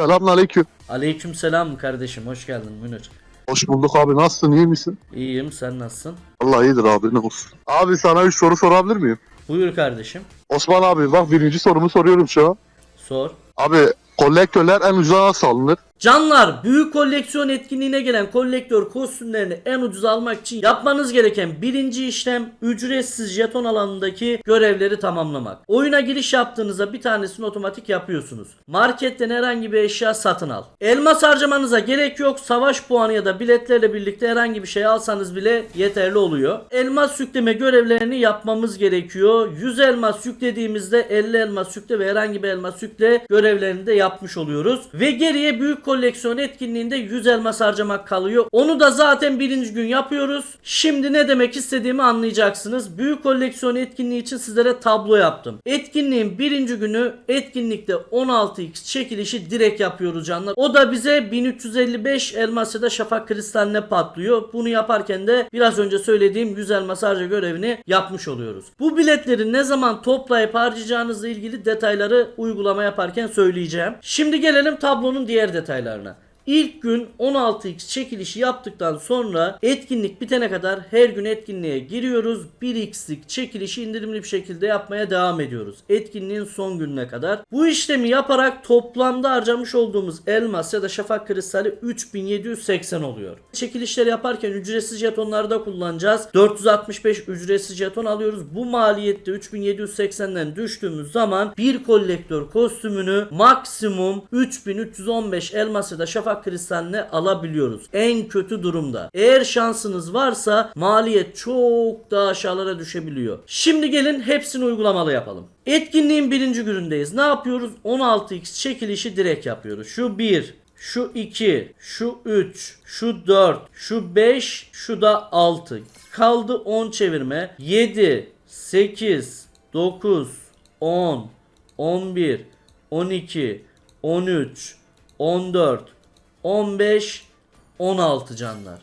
Selamünaleyküm. Aleykümselam kardeşim hoş geldin Münir. Hoş bulduk abi. Nasılsın? iyi misin? İyiyim sen nasılsın? Allah iyidir abi ne olsun. Abi sana üç soru sorabilir miyim? Buyur kardeşim. Osman abi bak birinci sorumu soruyorum şu an. Sor. Abi kolektörler en ucuza nasıl alınır? Canlar büyük koleksiyon etkinliğine gelen kolektör kostümlerini en ucuz almak için yapmanız gereken birinci işlem ücretsiz jeton alanındaki görevleri tamamlamak. Oyuna giriş yaptığınızda bir tanesini otomatik yapıyorsunuz. Marketten herhangi bir eşya satın al. Elmas harcamanıza gerek yok. Savaş puanı ya da biletlerle birlikte herhangi bir şey alsanız bile yeterli oluyor. Elmas yükleme görevlerini yapmamız gerekiyor. 100 elmas yüklediğimizde 50 elmas yükle ve herhangi bir elmas yükle görevlerini de yapmış oluyoruz. Ve geriye büyük koleksiyon etkinliğinde 100 elmas harcamak kalıyor. Onu da zaten birinci gün yapıyoruz. Şimdi ne demek istediğimi anlayacaksınız. Büyük koleksiyon etkinliği için sizlere tablo yaptım. Etkinliğin birinci günü etkinlikte 16x çekilişi direkt yapıyoruz canlar. O da bize 1355 elmas ya da şafak kristaline patlıyor. Bunu yaparken de biraz önce söylediğim 100 elmas harca görevini yapmış oluyoruz. Bu biletleri ne zaman toplayıp harcayacağınızla ilgili detayları uygulama yaparken söyleyeceğim. Şimdi gelelim tablonun diğer olaylarına İlk gün 16x çekilişi yaptıktan sonra etkinlik bitene kadar her gün etkinliğe giriyoruz. 1x'lik çekilişi indirimli bir şekilde yapmaya devam ediyoruz. Etkinliğin son gününe kadar. Bu işlemi yaparak toplamda harcamış olduğumuz elmas ya da şafak kristali 3780 oluyor. Çekilişleri yaparken ücretsiz jetonları da kullanacağız. 465 ücretsiz jeton alıyoruz. Bu maliyette 3780'den düştüğümüz zaman bir kolektör kostümünü maksimum 3315 elmas ya da şafak kristaline alabiliyoruz. En kötü durumda. Eğer şansınız varsa maliyet çok daha aşağılara düşebiliyor. Şimdi gelin hepsini uygulamalı yapalım. Etkinliğin birinci günündeyiz. Ne yapıyoruz? 16x çekilişi direkt yapıyoruz. Şu 1, şu 2, şu 3, şu 4, şu 5, şu da 6. Kaldı 10 çevirme. 7, 8, 9, 10, 11, 12, 13, 14, 15, 16 canlar.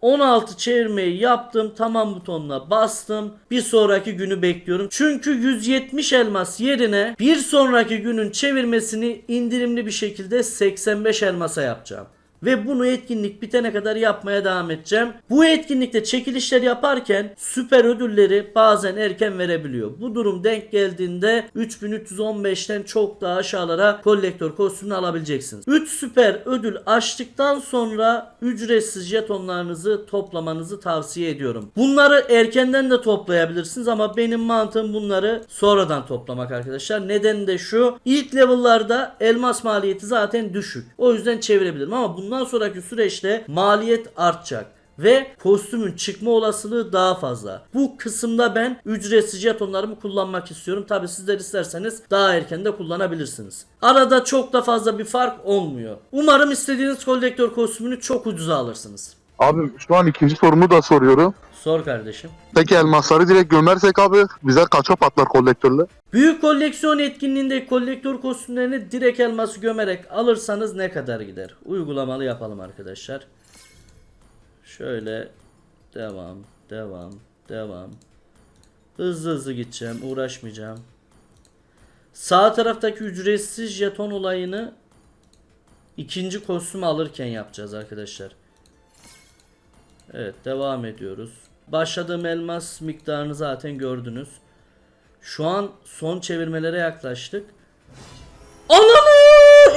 16 çevirmeyi yaptım. Tamam butonuna bastım. Bir sonraki günü bekliyorum. Çünkü 170 elmas yerine bir sonraki günün çevirmesini indirimli bir şekilde 85 elmasa yapacağım. Ve bunu etkinlik bitene kadar yapmaya devam edeceğim. Bu etkinlikte çekilişler yaparken süper ödülleri bazen erken verebiliyor. Bu durum denk geldiğinde 3315'ten çok daha aşağılara kolektör kostümünü alabileceksiniz. 3 süper ödül açtıktan sonra ücretsiz jetonlarınızı toplamanızı tavsiye ediyorum. Bunları erkenden de toplayabilirsiniz ama benim mantığım bunları sonradan toplamak arkadaşlar. Nedeni de şu. ilk level'larda elmas maliyeti zaten düşük. O yüzden çevirebilirim ama bundan sonraki süreçte maliyet artacak ve kostümün çıkma olasılığı daha fazla. Bu kısımda ben ücretsiz jetonlarımı kullanmak istiyorum. Tabi sizler isterseniz daha erken de kullanabilirsiniz. Arada çok da fazla bir fark olmuyor. Umarım istediğiniz kolektör kostümünü çok ucuza alırsınız. Abi şu an ikinci sorumu da soruyorum. Sor kardeşim. Peki elmasları direkt gömersek abi bize kaça patlar kolektörle? Büyük koleksiyon etkinliğinde kolektör kostümlerini direkt elması gömerek alırsanız ne kadar gider? Uygulamalı yapalım arkadaşlar. Şöyle devam, devam, devam. Hızlı hızlı gideceğim, uğraşmayacağım. Sağ taraftaki ücretsiz jeton olayını ikinci kostümü alırken yapacağız arkadaşlar. Evet, devam ediyoruz. Başladığım elmas miktarını zaten gördünüz. Şu an son çevirmelere yaklaştık. Ananı!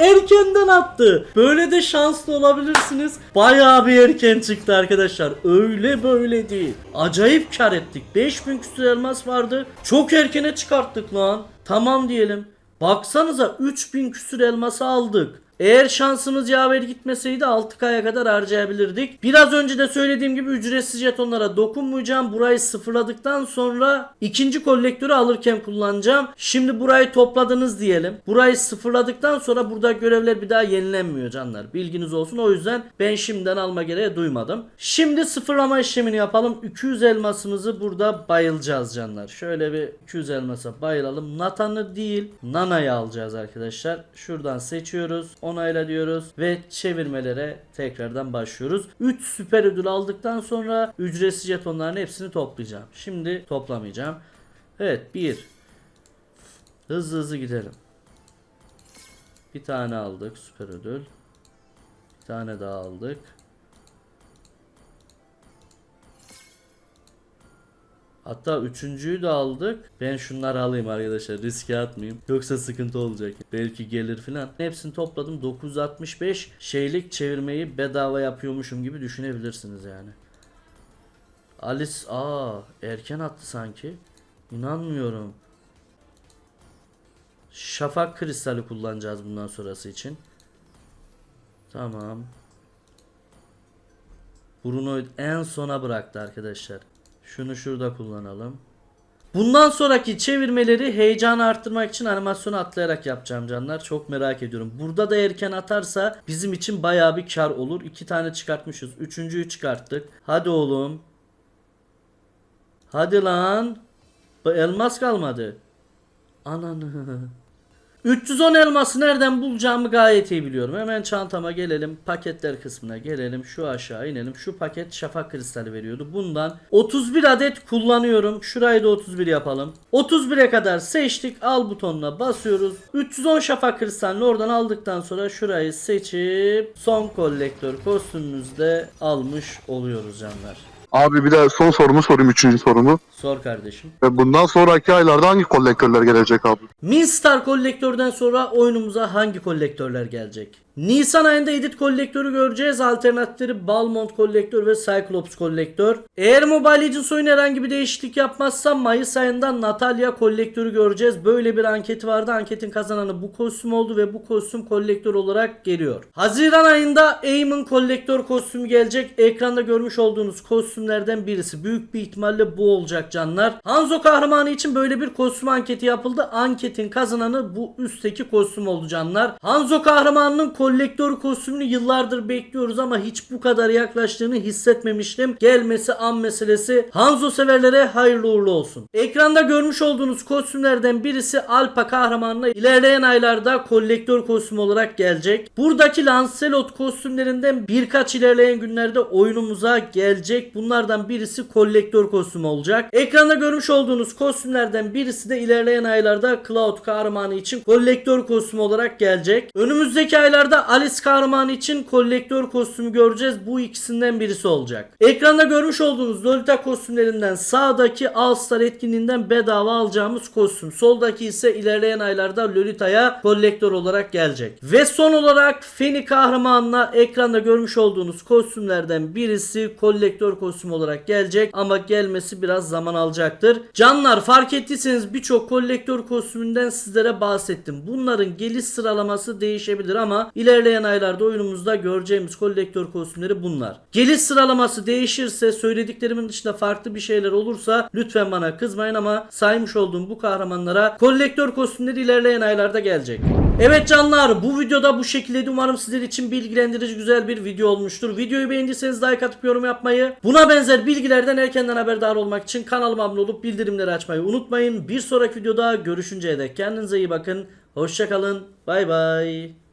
Erkenden attı. Böyle de şanslı olabilirsiniz. Bayağı bir erken çıktı arkadaşlar. Öyle böyle değil. Acayip kar ettik. 5000 küsur elmas vardı. Çok erkene çıkarttık lan. Tamam diyelim. Baksanıza 3000 küsür elması aldık. Eğer şansımız yaver gitmeseydi 6K'ya kadar harcayabilirdik. Biraz önce de söylediğim gibi ücretsiz jetonlara dokunmayacağım. Burayı sıfırladıktan sonra ikinci kolektörü alırken kullanacağım. Şimdi burayı topladınız diyelim. Burayı sıfırladıktan sonra burada görevler bir daha yenilenmiyor canlar. Bilginiz olsun. O yüzden ben şimdiden alma gereği duymadım. Şimdi sıfırlama işlemini yapalım. 200 elmasımızı burada bayılacağız canlar. Şöyle bir 200 elmasa bayılalım. Natan'ı değil Nana'yı alacağız arkadaşlar. Şuradan seçiyoruz. Onayla diyoruz ve çevirmelere tekrardan başlıyoruz. 3 süper ödül aldıktan sonra ücretsiz jetonların hepsini toplayacağım. Şimdi toplamayacağım. Evet 1 Hızlı hızlı gidelim. Bir tane aldık süper ödül. Bir tane daha aldık. Hatta üçüncüyü de aldık. Ben şunları alayım arkadaşlar. Riske atmayayım. Yoksa sıkıntı olacak. Belki gelir filan. Hepsini topladım. 965 şeylik çevirmeyi bedava yapıyormuşum gibi düşünebilirsiniz yani. Alice aa erken attı sanki. İnanmıyorum. Şafak kristali kullanacağız bundan sonrası için. Tamam. Bruno en sona bıraktı arkadaşlar. Şunu şurada kullanalım. Bundan sonraki çevirmeleri heyecanı arttırmak için animasyonu atlayarak yapacağım canlar. Çok merak ediyorum. Burada da erken atarsa bizim için bayağı bir kar olur. İki tane çıkartmışız. Üçüncüyü çıkarttık. Hadi oğlum. Hadi lan. Bu elmas kalmadı. Ananı. 310 elması nereden bulacağımı gayet iyi biliyorum. Hemen çantama gelelim. Paketler kısmına gelelim. Şu aşağı inelim. Şu paket şafak kristali veriyordu. Bundan 31 adet kullanıyorum. Şurayı da 31 yapalım. 31'e kadar seçtik. Al butonuna basıyoruz. 310 şafak kristalini oradan aldıktan sonra şurayı seçip son kolektör kostümümüzde almış oluyoruz canlar. Abi bir de son sorumu sorayım. Üçüncü sorumu. Sor kardeşim. Ve bundan sonraki aylarda hangi kolektörler gelecek abi? Minstar kolektörden sonra oyunumuza hangi kolektörler gelecek? Nisan ayında Edit kolektörü göreceğiz. Alternatifleri Balmont kolektör ve Cyclops kolektör. Eğer Mobile Legends oyunu herhangi bir değişiklik yapmazsa Mayıs ayında Natalia kolektörü göreceğiz. Böyle bir anketi vardı. Anketin kazananı bu kostüm oldu ve bu kostüm kolektör olarak geliyor. Haziran ayında Aim'in kolektör kostümü gelecek. Ekranda görmüş olduğunuz kostümlerden birisi. Büyük bir ihtimalle bu olacak canlar. Hanzo kahramanı için böyle bir kostüm anketi yapıldı. Anketin kazananı bu üstteki kostüm oldu canlar. Hanzo kahramanının kolektör kostümünü yıllardır bekliyoruz ama hiç bu kadar yaklaştığını hissetmemiştim. Gelmesi an meselesi. Hanzo severlere hayırlı uğurlu olsun. Ekranda görmüş olduğunuz kostümlerden birisi Alpa kahramanına ilerleyen aylarda kolektör kostümü olarak gelecek. Buradaki Lancelot kostümlerinden birkaç ilerleyen günlerde oyunumuza gelecek. Bunlardan birisi kolektör kostümü olacak. Ekranda görmüş olduğunuz kostümlerden birisi de ilerleyen aylarda Cloud kahramanı için kolektör kostümü olarak gelecek. Önümüzdeki aylarda Alice kahramanı için kolektör kostümü göreceğiz. Bu ikisinden birisi olacak. Ekranda görmüş olduğunuz Lolita kostümlerinden sağdaki All Star etkinliğinden bedava alacağımız kostüm. Soldaki ise ilerleyen aylarda Lolita'ya kolektör olarak gelecek. Ve son olarak Feni kahramanına ekranda görmüş olduğunuz kostümlerden birisi kolektör kostümü olarak gelecek ama gelmesi biraz zaman alacaktır. Canlar fark ettiyseniz birçok kolektör kostümünden sizlere bahsettim. Bunların geliş sıralaması değişebilir ama ilerleyen aylarda oyunumuzda göreceğimiz kolektör kostümleri bunlar. Geliş sıralaması değişirse söylediklerimin dışında farklı bir şeyler olursa lütfen bana kızmayın ama saymış olduğum bu kahramanlara kolektör kostümleri ilerleyen aylarda gelecek. Evet canlar bu videoda bu şekilde umarım sizler için bilgilendirici güzel bir video olmuştur. Videoyu beğendiyseniz like atıp yorum yapmayı, buna benzer bilgilerden erkenden haberdar olmak için kanalıma abone olup bildirimleri açmayı unutmayın. Bir sonraki videoda görüşünceye dek kendinize iyi bakın. Hoşçakalın. Bay bay.